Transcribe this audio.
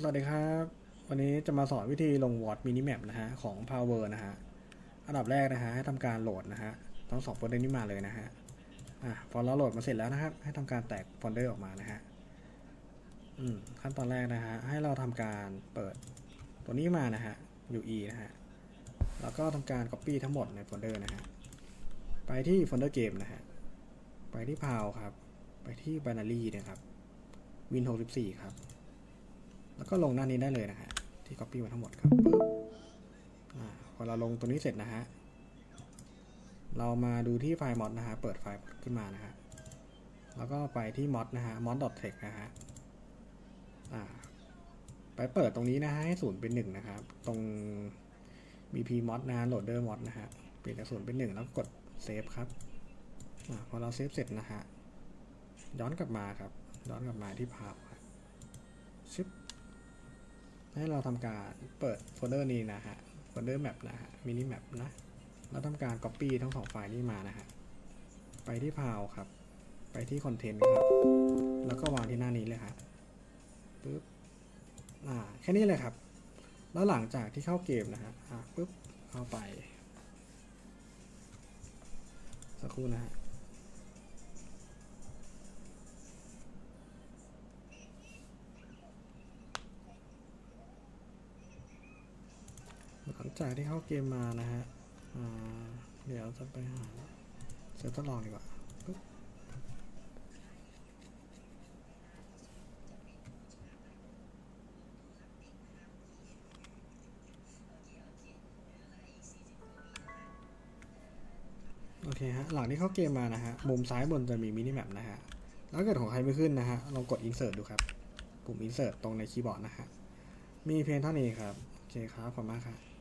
สวัสดีครับ วันนี้จะมาสอนวิธีลงวอร์ดมินิแมปนะฮะของ Power นะฮะ อันดับแรกนะฮะให้ทำการโหลดนะฮะทั้งสองโฟลเดอร์นี้มาเลยนะฮะ อะพอเราโหลดมาเสร็จแล้วนะครับ ให้ทำการแตกโฟลเดอร์ออกมานะฮะ อืมขั้นตอนแรกนะฮะให้เราทำการเปิดตัวนี้มานะฮะ UE นะฮะ แล้วก็ทำการ Copy ทั้งหมดในโฟลเดอร์นะฮะ ไปที่โฟลเดอร์เกมนะฮะ ไปที่ p o w ครับ ไปที่ Binary นะครับ Win 64 ครับ แล้วก็ลงหน้านี้ได้เลยนะฮะที่ copy มาทั้งหมดครับปึ๊บพอเราลงตัวนี้เสร็จนะฮะเรามาดูที่ไฟล์ mod นะฮะเปิดไฟล์ mod ขึ้นมานะฮะแล้วก็ไปที่ mod นะฮะ mod.text นะฮะไปเปิดตรงนี้นะฮะให้ศูนย์เป็นหนึ่งนะครับ ตรง bp mod นะฮะ loader mod นะฮะเปลี่ยนจากศูนย์เป็นหนึ่งแล้วกด save ครับอพอเราเซฟเสร็จนะฮะย้อนกลับมาครับย้อนกลับมาที่ภาพ ให้เราทำการเปิดโฟลเดอร์นี้นะฮะ โฟลเดอร์แมปนะฮะ มินิแมปนะแล้วทำการ Copy ทั้งสองไฟล์นี้มานะฮะ ไปที่พาวครับ ไปที่คอนเทนต์ครับ แล้วก็วางที่หน้านี้เลยครับปึ๊บ อ่า แค่นี้เลยครับ แล้วหลังจากที่เข้าเกมนะฮะ อ่าปึ๊บ เข้าไป สักครู่นะฮะ จากที่เข้าเกมมานะฮะเดี๋ยวจะไปหาเซิร์ฟทดลองดีกว่าโอเคฮะ หลังที่เข้าเกมมานะฮะ มุมซ้ายบนจะมีมินิแมปนะฮะ แล้วเกิดของใครไม่ขึ้นนะฮะ ลองกด insert ดูครับ ปุ่ม insert ตรงในคีย์บอร์ดนะฮะ มีเพียงเท่านี้ครับ โอเคครับ ขอบคุณมากครับ